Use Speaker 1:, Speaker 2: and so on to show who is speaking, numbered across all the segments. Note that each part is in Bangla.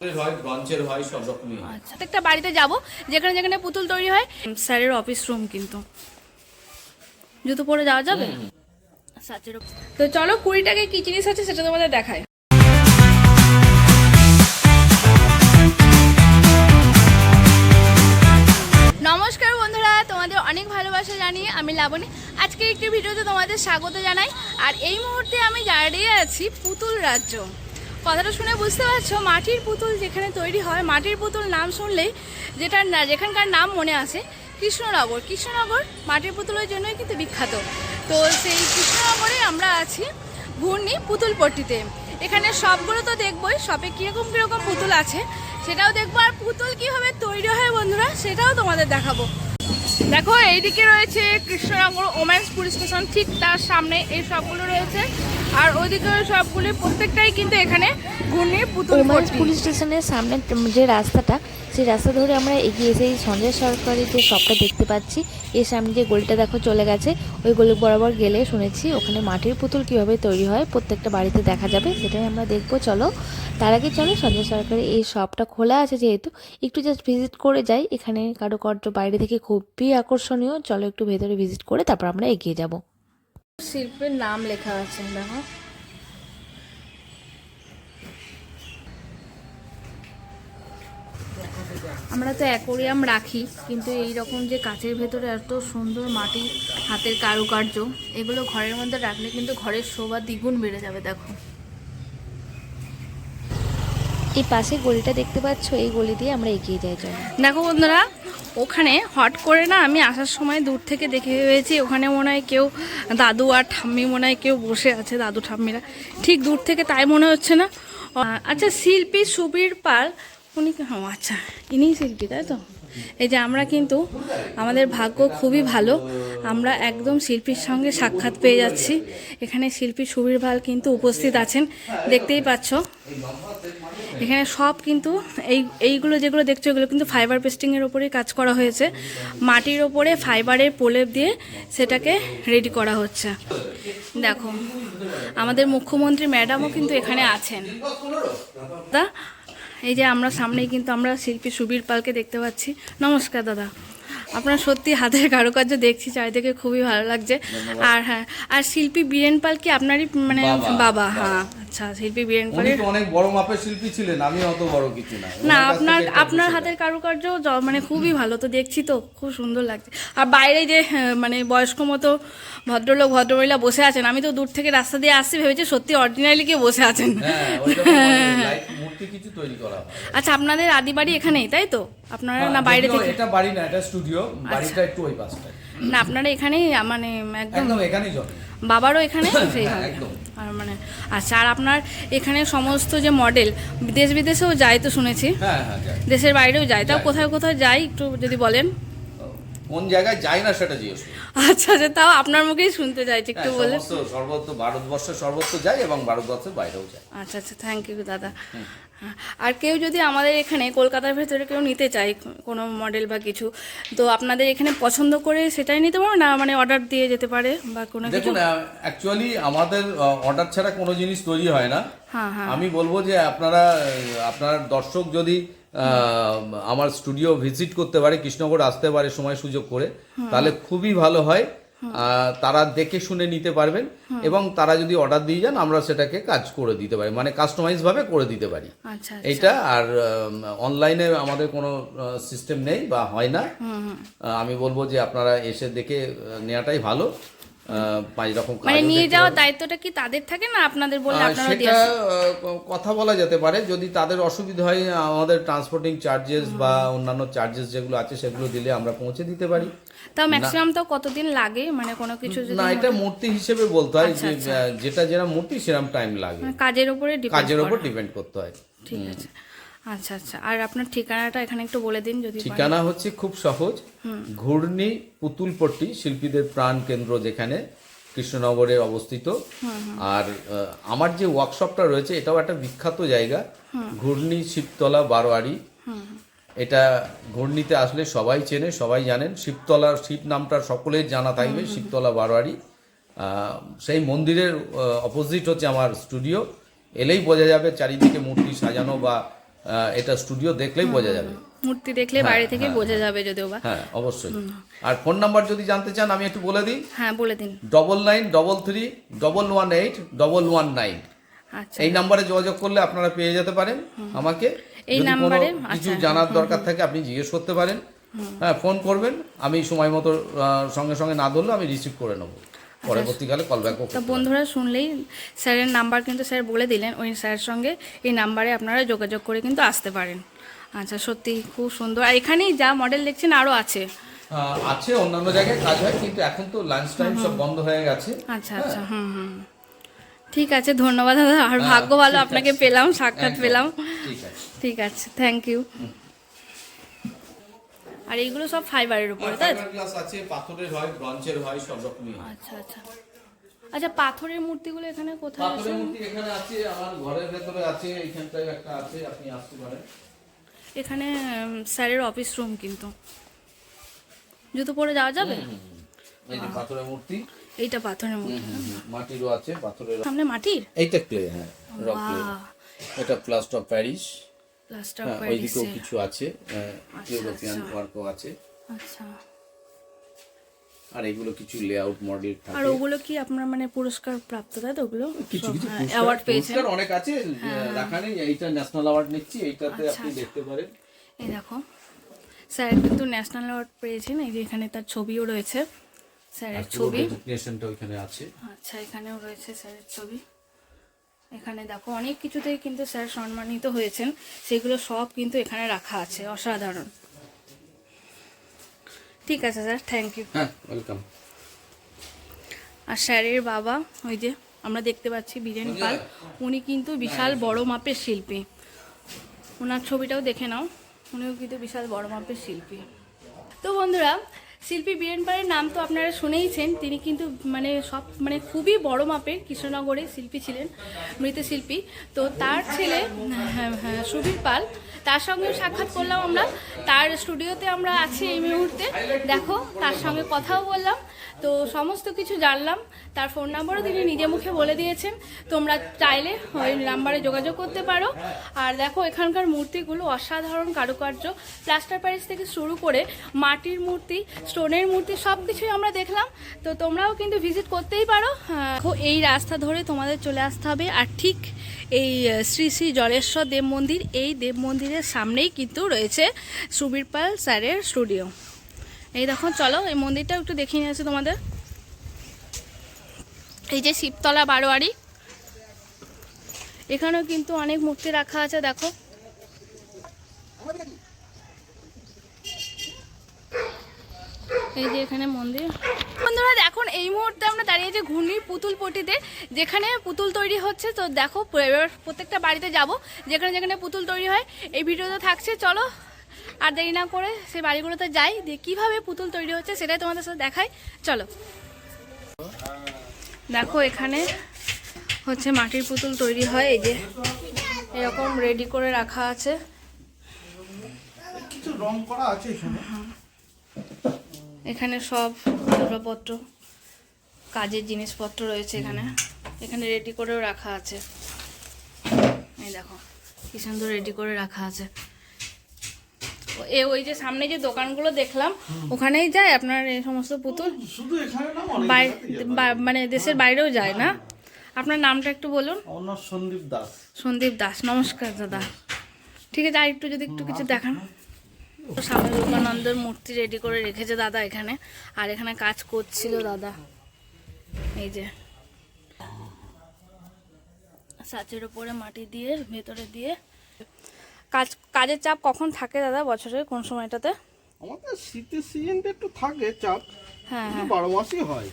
Speaker 1: হয় ব্রঞ্চের হয় সব রকমই
Speaker 2: আচ্ছা প্রত্যেকটা বাড়িতে যাব যেখানে যেখানে পুতুল তৈরি হয়। স্যারের অফিস রুম কিন্তু। জুতো পরে যাওয়া যাবে? তো চলো কুড়িটাকে কি জিনিস আছে সেটা তোমাদের দেখায় নমস্কার বন্ধুরা তোমাদের অনেক ভালোবাসা জানিয়ে আমি লাবণী। আজকে একটি ভিডিওতে তোমাদের স্বাগত জানাই। আর এই মুহূর্তে আমি দাঁড়িয়ে আছি পুতুল রাজ্য। কথাটা শুনে বুঝতে পারছ, মাটির পুতুল যেখানে তৈরি হয়, মাটির পুতুল নাম শুনলেই যেটা না যেখানকার নাম মনে আসে কৃষ্ণনগর। কৃষ্ণনগর মাটির পুতুলের জন্যই কিন্তু বিখ্যাত। তো সেই কৃষ্ণনগরে আমরা আছি, ঘূর্ণি পুতুল পট্টিতে। এখানে সবগুলো তো দেখবোই, সবে কীরকম কীরকম পুতুল আছে, সেটাও দেখব। আর পুতুল কীভাবে তৈরি হয় বন্ধুরা, সেটাও তোমাদের দেখাবো। দেখো, এইদিকে রয়েছে কৃষ্ণনগর ওমেন্স পুলিশ স্টেশন, ঠিক তার সামনে এই সবগুলো রয়েছে। আর ওইদিকে সবগুলি প্রত্যেকটাই কিন্তু এখানে ঘূর্ণির পুতুল।
Speaker 3: পুলিশ স্টেশনের সামনে যে রাস্তাটা সেই রাস্তা ধরে আমরা এগিয়ে এসে এই সঞ্জয় সরকারি যে শপটা দেখতে পাচ্ছি এর সামনে যে গলিটা দেখো চলে গেছে ওই গলি বরাবর গেলে শুনেছি ওখানে মাটির পুতুল কীভাবে তৈরি হয় প্রত্যেকটা বাড়িতে দেখা যাবে সেটাই আমরা দেখব চলো তার আগে চলো সঞ্জয় সরকারি এই শপটা খোলা আছে যেহেতু একটু জাস্ট ভিজিট করে যাই এখানে কারুকার্য বাইরে থেকে খুবই আকর্ষণীয় চলো একটু ভেতরে ভিজিট করে তারপর আমরা এগিয়ে যাব
Speaker 2: শিল্পের নাম লেখা আছে দেখো। আমরা তো অ্যাকোরিয়াম রাখি কিন্তু এই রকম যে কাচের ভেতরে এত সুন্দর মাটি হাতের কারুকার্য এগুলো ঘরের মধ্যে রাখলে কিন্তু ঘরের শোভা দ্বিগুণ বেড়ে যাবে দেখো।
Speaker 3: এই পাশে গলিটা দেখতে পাচ্ছ? এই গলি দিয়ে আমরা এগিয়ে যাই চলো।
Speaker 2: দেখো বন্ধুরা ওখানে হট করে না আমি আসার সময় দূর থেকে দেখে ভেবেছি ওখানে মনে হয় কেউ দাদু আর ঠাম্মি মনে হয় কেউ বসে আছে, দাদু ঠাম্মিরা। ঠিক দূর থেকে তাই মনে হচ্ছে না। আচ্ছা শিল্পী সুবীর পাল, উনি ও আচ্ছা ইনি শিল্পী, তাই তো? এই যে আমরা কিন্তু, আমাদের ভাগ্য খুবই ভালো, আমরা একদম শিল্পীর সঙ্গে সাক্ষাৎ পেয়ে যাচ্ছি। এখানে শিল্পী সুবীর পাল কিন্তু উপস্থিত আছেন, দেখতেই পাচ্ছ। এখানে সব কিন্তু এই, এইগুলো যেগুলো দেখছ, এগুলো কিন্তু ফাইবার পেস্টিংয়ের ওপরে কাজ করা হয়েছে। মাটির ওপরে ফাইবারের প্রলেপ দিয়ে সেটাকে রেডি করা হচ্ছে। দেখো, আমাদের মুখ্যমন্ত্রী ম্যাডামও কিন্তু এখানে আছেন। দাদা, এই যে আমরা সামনেই কিন্তু আমরা শিল্পী সুবীর পালকে দেখতে পাচ্ছি। নমস্কার, দাদা। আপনার সত্যি হাতের কারুকার্য দেখছি চারিদিকে খুবই ভালো লাগছে। আর হ্যাঁ আর শিল্পী বীরেন পাল কি আপনারই মানে
Speaker 1: বাবা।
Speaker 2: হ্যাঁ আচ্ছা শিল্পী বীরেন পালের
Speaker 1: অনেক বড় মাপের শিল্পী ছিলেন আমি অত বড় কিছু না।
Speaker 2: না আপনার আপনার হাতের কারুকার্য মানে খুবই ভালো তো দেখছি তো খুব সুন্দর লাগছে। আর বাইরে যে হ্যাঁ, মানে বয়স্ক মতো ভদ্রলোক ভদ্রমহিলা বসে আছেন আমি তো দূর থেকে রাস্তা দিয়ে আসছি ভেবেছি সত্যি অরিজিনালি কেউ বসে আছেন।
Speaker 1: হ্যাঁ কিছু তৈরি করা হয়।
Speaker 2: আচ্ছা আপনাদের আদি বাড়ি এখানেই তাই তো? আপনারা না
Speaker 1: হ্যাঁ,
Speaker 2: বাইরে থেকে
Speaker 1: এটা বাড়ি না এটা স্টুডিও বাড়িটা একটু ওই পাশটায়।
Speaker 2: না আপনারা এখানেই মানে একদম
Speaker 1: একদম এখানেই জন্ম
Speaker 2: বাবারও এখানে?
Speaker 1: হ্যাঁ, একদম।
Speaker 2: আর মানে আচ্ছা আর আপনার এখানে সমস্ত যে মডেল দেশ বিদেশেও যায় তো শুনেছি?
Speaker 1: হ্যাঁ হ্যাঁ।
Speaker 2: দেশের বাইরেও যায় তাও কোথায় কোথায় যায় একটু যদি বলেন?
Speaker 1: কোন জায়গায় যাই না সেটা জিজ্ঞেস
Speaker 2: আচ্ছা আচ্ছা তাও আপনার মুখেই শুনতে চাইছি একটু
Speaker 1: হ্যাঁ,
Speaker 2: বলে
Speaker 1: সর্বত্র ভারতবর্ষের সর্বত্র যাই এবং ভারতবর্ষের বাইরেও যাই
Speaker 2: আচ্ছা আচ্ছা থ্যাংক ইউ দাদা। হ্যাঁ, আর কেউ যদি আমাদের এখানে কলকাতার ভেতরে কেউ নিতে চায় কোনো মডেল বা কিছু তো আপনাদের এখানে পছন্দ করে সেটাই নিতে পারবে না মানে অর্ডার দিয়ে যেতে পারে বা কোনো
Speaker 1: দেখুন অ্যাকচুয়ালি আমাদের অর্ডার ছাড়া কোনো জিনিস তৈরি হয় না।
Speaker 2: হ্যাঁ হ্যাঁ।
Speaker 1: আমি বলব যে আপনারা আপনার দর্শক যদি আহ, আমার স্টুডিও ভিজিট করতে পারে কৃষ্ণগড় আসতে পারে সময় সুযোগ করে তাহলে খুবই ভালো হয়। তারা দেখে শুনে নিতে পারবেন এবং তারা যদি অর্ডার দিয়ে যান আমরা সেটাকে কাজ করে দিতে পারি। মানে কাস্টমাইজ ভাবে করে দিতে পারি।
Speaker 2: এটা
Speaker 1: এইটা আর অনলাইনে আমাদের কোনো সিস্টেম নেই বা হয় না। আমি বলব যে আপনারা এসে দেখে নেওয়াটাই ভালো। পাঁচ রকম
Speaker 2: মানে নিয়ে যাওয়ার দায়িত্বটা কি তাদের থাকে না আপনাদের আপনারা
Speaker 1: সেটা কথা বলা যেতে পারে। যদি তাদের অসুবিধা হয় আমাদের ট্রান্সপোর্টিং চার্জেস বা অন্যান্য চার্জেস যেগুলো আছে সেগুলো দিলে আমরা পৌঁছে দিতে পারি।
Speaker 2: তাও ম্যাক্সিমাম তাও কতদিন লাগে? মানে কোনো কিছু যদি
Speaker 1: না এটা মূর্তি হিসেবে বলতে হয়
Speaker 2: আচ্ছা,
Speaker 1: যে যেটা যেরকম মূর্তি সেরকম টাইম লাগে।
Speaker 2: মানে কাজের উপরে
Speaker 1: কাজের উপর ডিপেন্ড করতে হয়।
Speaker 2: ঠিক আছে। আচ্ছা আচ্ছা। আর আপনার ঠিকানাটা এখানে একটু বলে দিন যদি
Speaker 1: ঠিকানা হচ্ছে খুব সহজ। ঘূর্ণি পুতুলপট্টি শিল্পীদের প্রাণ কেন্দ্র যেখানে কৃষ্ণনগরে অবস্থিত। আর আমার যে ওয়ার্কশপটা রয়েছে এটাও একটা বিখ্যাত জায়গা। ঘূর্ণি শিবতলা বারোয়ারি। এটা ঘূর্ণিতে আসলে সবাই চেনে সবাই জানেন। শিবতলার শিব নামটা সকলের জানা থাকবে শিবতলা বারোয়ারি। সেই মন্দিরের অপোজিট হচ্ছে আমার স্টুডিও এলেই বোঝা যাবে চারিদিকে মূর্তি সাজানো বা এটা স্টুডিও দেখলেই বোঝা যাবে।
Speaker 2: মূর্তি দেখলে বাইরে থেকে বোঝা যাবে যদিও বা।
Speaker 1: হ্যাঁ অবশ্যই। আর ফোন নাম্বার যদি জানতে চান আমি একটু বলে দিই।
Speaker 2: হ্যাঁ বলে দিন।
Speaker 1: Double nine double three double one eight double one nine
Speaker 2: আচ্ছা।
Speaker 1: এই নাম্বারে যোগাযোগ করলে আপনারা পেয়ে যেতে পারেন আমাকে।
Speaker 2: এই নাম্বারে?
Speaker 1: কিছু
Speaker 2: আচ্ছা,
Speaker 1: জানার দরকার থাকে আপনি জিজ্ঞেস করতে পারেন। হ্যাঁ ফোন করবেন। আমি সময় মতো সঙ্গে সঙ্গে না ধরলে আমি রিসিভ করে নেব। পরবর্তীকালে কল ব্যাকও
Speaker 2: তা বন্ধুরা শুনলেই স্যারের নাম্বার কিন্তু স্যার বলে দিলেন ওই স্যারের সঙ্গে এই নাম্বারে আপনারা যোগাযোগ করে কিন্তু আসতে পারেন। আচ্ছা সত্যি খুব সুন্দর। আর এখানেই যা মডেল দেখছেন আরও আছে।
Speaker 1: আছে অন্যান্য জায়গায় কাজ হয় কিন্তু এখন তো লাঞ্চ টাইম সব বন্ধ হয়ে গেছে।
Speaker 2: আচ্ছা আচ্ছা হুম হুম। ঠিক আছে ধন্যবাদ দাদা। আর ভাগ্য ভালো আপনাকে পেলাম সাক্ষাৎ পেলাম।
Speaker 1: ঠিক আছে।
Speaker 2: ঠিক আছে থ্যাংক ইউ আর এইগুলো সব ফাইবারের উপরে তাই?
Speaker 1: গ্লাস আছে পাথরের হয় ব্রঞ্চের হয় সব রকমই
Speaker 2: আচ্ছা আচ্ছা। আচ্ছা পাথরের মূর্তিগুলো এখানে কোথায় আছে
Speaker 1: পাথরের মূর্তি এখানে আছে আমার ঘরের ভেতরে আছে এইখানটায় একটা আছে আপনি আসতে পারেন।
Speaker 2: এখানে স্যারের অফিস রুম কিন্তু। জুতো পরে যাওয়া যাবে?
Speaker 1: এই যে পাথরের মূর্তি।
Speaker 2: এইটা পাথরের মূর্তি
Speaker 1: মাটিরও আছে পাথরের
Speaker 2: সামনে মাটির?
Speaker 1: এইটা ক্লে হ্যাঁ রক ক্লে এটা প্লাস্টার অফ প্যারিস হ্যাঁ ওইদিকেও কিছু আছে ইউরোপিয়ান ওয়ার্কও আছে।
Speaker 2: আচ্ছা।
Speaker 1: আর এগুলো কিছু লেআউট মডেল
Speaker 2: আর ওগুলো কি আপনার মানে পুরস্কার প্রাপ্ত তাই তো ওগুলো?
Speaker 1: কিছু কিছু
Speaker 2: অ্যাওয়ার্ড পেয়েছেন।
Speaker 1: পুরস্কার অনেক আছে রাখা নেই এইটা ন্যাশনাল অ্যাওয়ার্ড নিচ্ছি এইটাতে
Speaker 2: আচ্ছা,
Speaker 1: আপনি দেখতে পারেন।
Speaker 2: এই দেখো স্যার কিন্তু ন্যাশনাল অ্যাওয়ার্ড পেয়েছেন এই যে এখানে তার ছবিও রয়েছে স্যারের ছবি।
Speaker 1: ডেজিগনেশনটা ওইখানে আছে।
Speaker 2: আচ্ছা এখানেও রয়েছে স্যারের ছবি। এখানে দেখো অনেক কিছুতেই কিন্তু স্যার সম্মানিত হয়েছেন। সেগুলো সব কিন্তু এখানে রাখা আছে অসাধারণ। ঠিক আছে স্যার থ্যাংক ইউ
Speaker 1: হ্যাঁ ওয়েলকাম
Speaker 2: আর স্যারের বাবা ওই যে আমরা দেখতে পাচ্ছি বীরেন পাল উনি কিন্তু বিশাল বড় মাপের শিল্পী। ওনার ছবিটাও দেখে নাও উনিও কিন্তু বিশাল বড় মাপের শিল্পী। তো বন্ধুরা শিল্পী বীরেন পালের নাম তো আপনারা শুনেইছেন। তিনি কিন্তু মানে সব মানে খুবই বড় মাপের কৃষ্ণনগরে শিল্পী ছিলেন মৃতশিল্পী তো তার ছেলে হ্যাঁ, হ্যাঁ, সুবীর পাল তার সঙ্গে সাক্ষাৎ করলাম আমরা। তার স্টুডিওতে আমরা আছি এই মুহূর্তে। দেখো তার সঙ্গে কথাও বললাম। তো সমস্ত কিছু জানলাম। তার ফোন নাম্বারও তিনি নিজে মুখে বলে দিয়েছেন। তোমরা চাইলে ওই নাম্বারে যোগাযোগ করতে পারো। আর দেখো এখানকার মূর্তিগুলো অসাধারণ কারুকার্য। প্লাস্টার প্যারিস থেকে শুরু করে মাটির মূর্তি স্টোনের মূর্তি সব কিছুই আমরা দেখলাম। তো তোমরাও কিন্তু ভিজিট করতেই পারো। আহ, এই রাস্তা ধরে তোমাদের চলে আসতে হবে। আর ঠিক এই শ্রী শ্রী জলেশ্বর দেব মন্দির, এই দেব মন্দিরের সামনেই কিন্তু রয়েছে সুবীর পাল স্যারের স্টুডিও। এই দেখো, চলো এই মন্দিরটা একটু দেখিয়ে নিয়ে আসি তোমাদের। এই যে শিবতলা বারোয়ারি, এখানেও কিন্তু অনেক মূর্তি রাখা আছে, দেখো। এই যে এখানে মন্দির। বন্ধুরা এখন এই মুহূর্তে আমরা দাঁড়িয়ে যে ঘূর্ণির পুতুল পটিতে যেখানে পুতুল তৈরি হচ্ছে। তো দেখো প্রত্যেকটা বাড়িতে যাব যেখানে যেখানে পুতুল তৈরি হয় এই ভিডিওতে থাকছে। চলো আর দেরি না করে সেই বাড়িগুলোতে যাই দিয়ে কীভাবে পুতুল তৈরি হচ্ছে সেটাই তোমাদের সাথে দেখাই। চলো। দেখো এখানে হচ্ছে মাটির পুতুল তৈরি হয়। এই যে এরকম রেডি করে রাখা আছে।
Speaker 4: কিছু রং করা আছে এখানে।
Speaker 2: এখানে সব আসবাবপত্র কাজের জিনিসপত্র রয়েছে এখানে। এখানে রেডি করেও রাখা আছে। এই দেখো কি সুন্দর রেডি করে রাখা আছে। এ ওই যে সামনে যে দোকানগুলো দেখলাম ওখানেই যায় আপনার এই সমস্ত পুতুল? মানে দেশের বাইরেও যায় না? আপনার নামটা একটু বলুন।
Speaker 4: সন্দীপ দাস।
Speaker 2: সন্দীপ দাস নমস্কার দাদা। ঠিক আছে আর একটু যদি একটু কিছু দেখান। স্বামী বিবেকানন্দের মূর্তি রেডি করে রেখেছে দাদা এখানে। আর এখানে কাজ করছিল দাদা। এই যে। সাচের উপরে মাটি দিয়ে ভেতরে দিয়ে। কাজ কাজের চাপ কখন থাকে দাদা বছরের কোন সময়টাতে?
Speaker 4: আমাদের শীতের সিজনটা একটু থাকে চাপ
Speaker 2: হ্যাঁ হ্যাঁ।
Speaker 4: বারো মাসই হয়।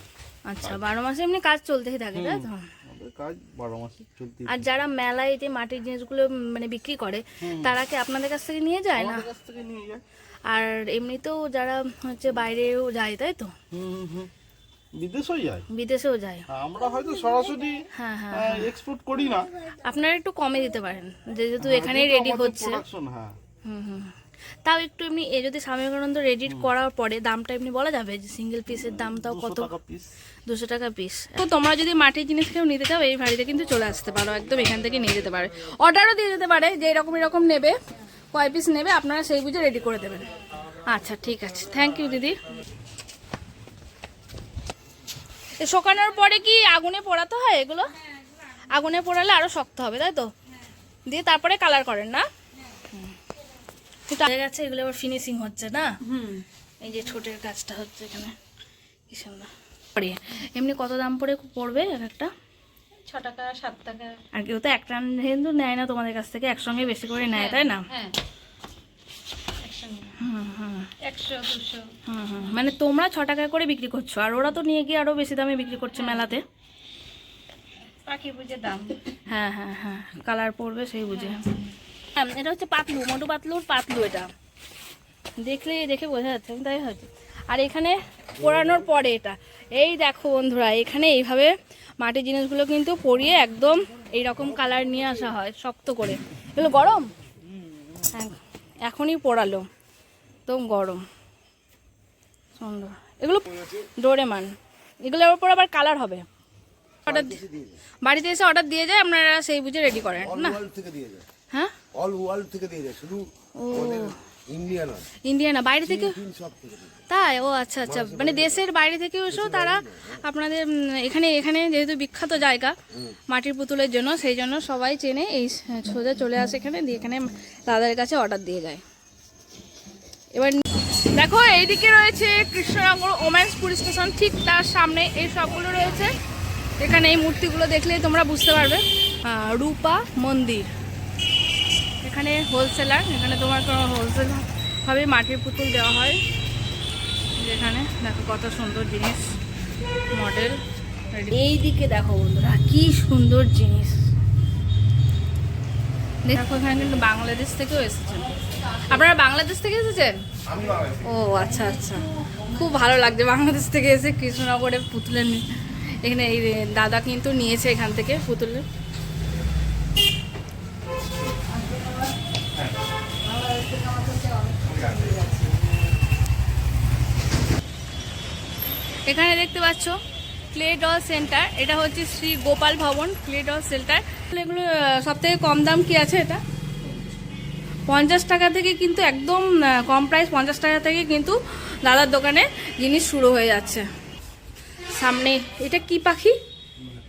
Speaker 2: আচ্ছা বারো মাসে এমনি কাজ চলতেই থাকে তাই তো?
Speaker 4: আমাদের কাজ বারো মাসই চলতে
Speaker 2: আর যারা মেলায় যে মাটির জিনিসগুলো মানে বিক্রি করে তারা কি আপনাদের কাছ থেকে নিয়ে যায় না?
Speaker 4: কাছ থেকে নিয়ে যায়।
Speaker 2: আর এমনিতেও যারা হচ্ছে বাইরেও যায় তাই তো?
Speaker 4: হুম হুম, হুম। বিদেশেও যায়।
Speaker 2: বিদেশেও যায়।
Speaker 4: হ্যাঁ, আমরা হয়তো সরাসরি
Speaker 2: হ্যাঁ হ্যাঁ
Speaker 4: এক্সপোর্ট করি না।
Speaker 2: আপনারা একটু কমে দিতে পারেন যেহেতু এখানেই রেডি হচ্ছে।
Speaker 4: হ্যাঁ।
Speaker 2: হুম হুম। তাও একটু এমনি এ যদি স্বামী বিবেকানন্দ রেডি করার পরে দামটা এমনি বলা যাবে যে সিঙ্গেল পিসের দাম তাও কত? দুশো টাকা পিস তো তোমরা যদি মাটির জিনিস কেউ নিতে চাও এই বাড়িতে কিন্তু চলে আসতে পারো একদম এখান থেকে নিয়ে যেতে পারে। অর্ডারও দিয়ে যেতে পারে যে এরকম এরকম নেবে কয় পিস নেবে আপনারা সেই বুঝে রেডি করে দেবেন। আচ্ছা ঠিক আছে। থ্যাংক ইউ দিদি। শুকানোর পরে কি আগুনে পোড়াতে হয় এগুলো? আগুনে পোড়ালে আরও শক্ত হবে তাই তো? দিয়ে তারপরে কালার করেন না? হয়ে গেছে এগুলো আবার ফিনিশিং হচ্ছে না? এই যে ছোটের কাজটা হচ্ছে এখানে। কি সুন্দর। এমনি কত দাম পড়ে পড়বে এক একটা?
Speaker 5: ছ টাকা সাত টাকা।
Speaker 2: আর কেউ তো একটা কিন্তু নেয় না তোমাদের কাছ থেকে একসঙ্গে বেশি করে নেয় তাই না?
Speaker 5: হ্যাঁ।
Speaker 2: হুম হুম। হুম হুম। মানে তোমরা ছ টাকা করে বিক্রি করছ আর ওরা তো নিয়ে গিয়ে আরও বেশি দামে বিক্রি করছে মেলাতে।
Speaker 5: পাখি বুঝে দাম।
Speaker 2: হ্যাঁ হ্যাঁ হ্যাঁ। কালার পড়বে সেই বুঝে। হ্যাঁ, এটা হচ্ছে পাতলু মোটু পাতলুর পাতলু এটা। দেখলে দেখে বোঝা যাচ্ছে তাই হচ্ছে আর এখানে পোড়ানোর পরে এটা। এই দেখো বন্ধুরা এখানে এইভাবে মাটির জিনিসগুলো কিন্তু পরিয়ে একদম এই রকম কালার নিয়ে আসা হয় শক্ত করে। এগুলো গরম? হ্যাঁ এখনই পোড়ালো একদম গরম। সুন্দর। এগুলো ডোরেমান। এগুলোর ওপর আবার কালার হবে। অর্ডার বাড়িতে এসে অর্ডার দিয়ে যায় আপনারা সেই বুঝে রেডি করেন না? হ্যাঁ?
Speaker 6: অল ওয়ার্ল্ড থেকে দিয়ে যায় শুধু আমাদের ইন্ডিয়া নয়।
Speaker 2: ইন্ডিয়া না বাইরে থেকে
Speaker 6: চীন সব থেকে দিয়ে যায়।
Speaker 2: তাই? ও আচ্ছা আচ্ছা। মানে দেশের বাইরে থেকেও এসেও তারা আপনাদের উম, এখানে এখানে যেহেতু বিখ্যাত জায়গা মাটির পুতুলের জন্য সেই জন্য সবাই চেনে এই সোজা চলে আসে এখানে দিয়ে এখানে দাদার কাছে অর্ডার দিয়ে যায়। এবার দেখো এইদিকে রয়েছে কৃষ্ণনগর ওমেন্স পুলিশ স্টেশন ঠিক তার সামনে এই সবগুলো রয়েছে। এখানে এই মূর্তিগুলো দেখলেই তোমরা বুঝতে পারবে। আহ, রূপা মন্দির। এখানে হোলসেলার এখানে তোমার কোনো হোলসেল ভাবে মাটির পুতুল দেওয়া হয়। যেখানে দেখো কত সুন্দর জিনিস মডেল এই দিকে দেখো বন্ধুরা কি সুন্দর জিনিস। দেখো এখানে কিন্তু বাংলাদেশ থেকেও এসেছেন। আপনারা বাংলাদেশ থেকে এসেছেন? ও আচ্ছা আচ্ছা। খুব ভালো লাগছে বাংলাদেশ থেকে এসে কৃষ্ণনগরে পুতুলের এখানে এই দাদা কিন্তু নিয়েছে এখান থেকে পুতুলের। এখানে দেখতে পাচ্ছ ক্লে ডল সেন্টার। এটা হচ্ছে শ্রী গোপাল ভবন, ক্লে ডল সেন্টার। এগুলো সব থেকে কম দাম কি আছে এটা? পঞ্চাশ টাকা থেকে কিন্তু একদম কম প্রাইস পঞ্চাশ টাকা থেকে কিন্তু দাদার দোকানে জিনিস শুরু হয়ে যাচ্ছে। সামনে, এটা কি পাখি?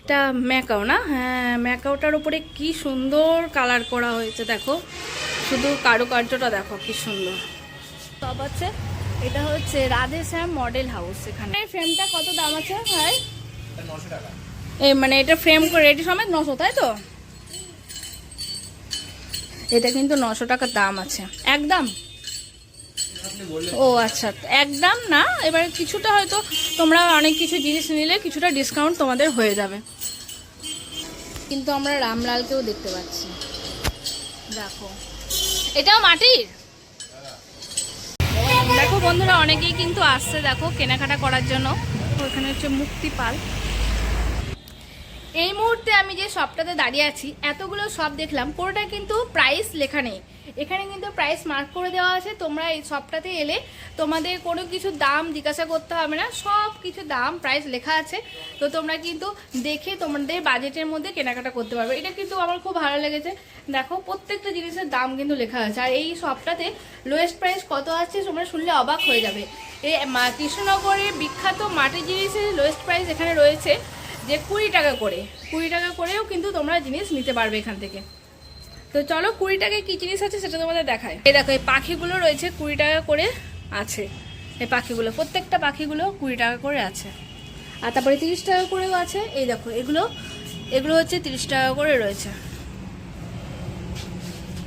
Speaker 2: এটা ম্যাকাও না? হ্যাঁ ম্যাকাওটার উপরে কি সুন্দর কালার করা হয়েছে, দেখো। শুধু কারুকার্যটা দেখো, কি সুন্দর। সব আছে। এটা হচ্ছে রাধে শ্যাম মডেল হাউস এখানে। ফ্রেমটা কত দাম আছে ভাই? এই মানে এটা ফ্রেম করে রেডি সমেত নশো, তাই তো? এটা কিন্তু নশো টাকার দাম আছে। একদম? ও আচ্ছা। একদম না, এবার কিছুটা হয়তো তোমরা অনেক কিছু জিনিস নিলে কিছুটা ডিসকাউন্ট তোমাদের হয়ে যাবে। কিন্তু আমরা রামলালকেও দেখতে পাচ্ছি। দেখো। এটাও মাটির? বন্ধুরা অনেকেই কিন্তু আসছে দেখো কেনাকাটা করার জন্য। ওখানে হচ্ছে মুক্তি পাল। এই মুহূর্তে আমি যে শপটাতে দাঁড়িয়ে আছি, এতগুলো শপ দেখলাম, পুরোটা কিন্তু প্রাইস লেখা নেই। এখানে কিন্তু প্রাইস মার্ক করে দেওয়া আছে, তোমরা এই শপটাতে এলে তোমাদের কোনো কিছু দাম জিজ্ঞাসা করতে হবে না, সব কিছু দাম প্রাইস লেখা আছে। তো তোমরা কিন্তু দেখে তোমাদের বাজেটের মধ্যে কেনাকাটা করতে পারবে। এটা কিন্তু আমার খুব ভালো লেগেছে। দেখো, প্রত্যেকটা জিনিসের দাম কিন্তু লেখা আছে। আর এই শপটাতে লোয়েস্ট প্রাইস কত আছে তোমরা শুনলে অবাক হয়ে যাবে। এই কৃষ্ণনগরের বিখ্যাত মাটির জিনিসের লোয়েস্ট প্রাইস এখানে রয়েছে। যে কুড়ি টাকা করে, কুড়ি টাকা করেও কিন্তু তোমরা জিনিস নিতে পারবে এখান থেকে। তো চলো কুড়ি টাকায় কী জিনিস আছে সেটা তোমাদের দেখায় এই দেখো, এই পাখিগুলো রয়েছে কুড়ি টাকা করে আছে। এই পাখিগুলো, প্রত্যেকটা পাখিগুলো কুড়ি টাকা করে আছে। আর তারপরে তিরিশ টাকা করেও আছে। এই দেখো, এগুলো এগুলো হচ্ছে তিরিশ টাকা করে রয়েছে।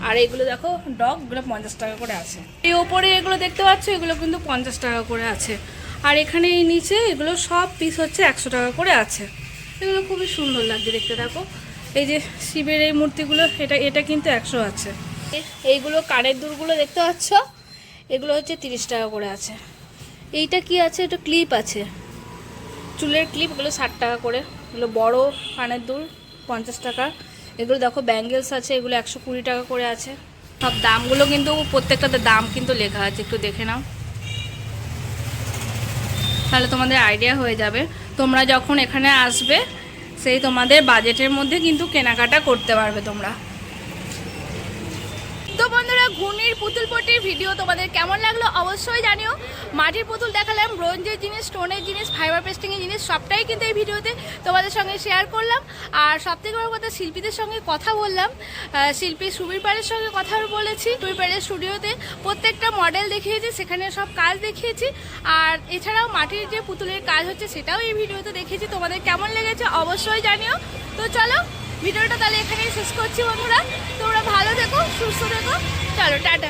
Speaker 2: আর এগুলো দেখো, ডগ, এগুলো পঞ্চাশ টাকা করে আছে। এই ওপরে এগুলো দেখতে পাচ্ছ, এগুলো কিন্তু পঞ্চাশ টাকা করে আছে। আর এখানে এই নিচে এগুলো সব পিস হচ্ছে একশো টাকা করে আছে। এগুলো খুবই সুন্দর লাগছে দেখতে, দেখো। এই যে শিবের এই মূর্তিগুলো, এটা এটা কিন্তু একশো আছে। এইগুলো কানের দুলগুলো দেখতে পাচ্ছ? এগুলো হচ্ছে তিরিশ টাকা করে আছে। এইটা কি আছে? এটা ক্লিপ আছে। চুলের ক্লিপ, এগুলো ষাট টাকা করে। এগুলো বড় কানের দুল, পঞ্চাশ টাকা। এগুলো দেখো, ব্যাঙ্গেলস আছে, এগুলো একশো কুড়ি টাকা করে আছে। সব দামগুলো কিন্তু, প্রত্যেকটাতে দাম কিন্তু লেখা আছে, একটু দেখে নাও। তাহলে তোমাদের আইডিয়া হয়ে যাবে। তোমরা যখন এখানে আসবে সেই তোমাদের বাজেটের মধ্যে কিন্তু কেনাকাটা করতে পারবে তোমরা। ঘূর্ণির পুতুল পটির ভিডিও তোমাদের কেমন লাগল অবশ্যই জানিও। মাটির পুতুল দেখালাম, ব্রোঞ্জের জিনিস, স্টোনের জিনিস ফাইবার পেস্টিংয়ের জিনিস, সবটাই কিন্তু এই ভিডিওতে তোমাদের সঙ্গে শেয়ার করলাম। আর সবথেকে বড় কথা, শিল্পীদের সঙ্গে কথা বললাম। শিল্পী সুবীর পাড়ের সঙ্গে কথা বলেছি। সুবীর পাড়ের স্টুডিওতে প্রত্যেকটা মডেল দেখিয়েছি, সেখানে সব কাজ দেখিয়েছি। আর এছাড়াও মাটির যে পুতুলের কাজ হচ্ছে, সেটাও এই ভিডিওতে দেখেছি তোমাদের কেমন লেগেছে অবশ্যই জানিও। তো চলো ভিডিওটা তাহলে এখানেই শেষ করছি বন্ধুরা। তোমরা ভালো থেকো সুস্থ থেকো। চলো টাটা।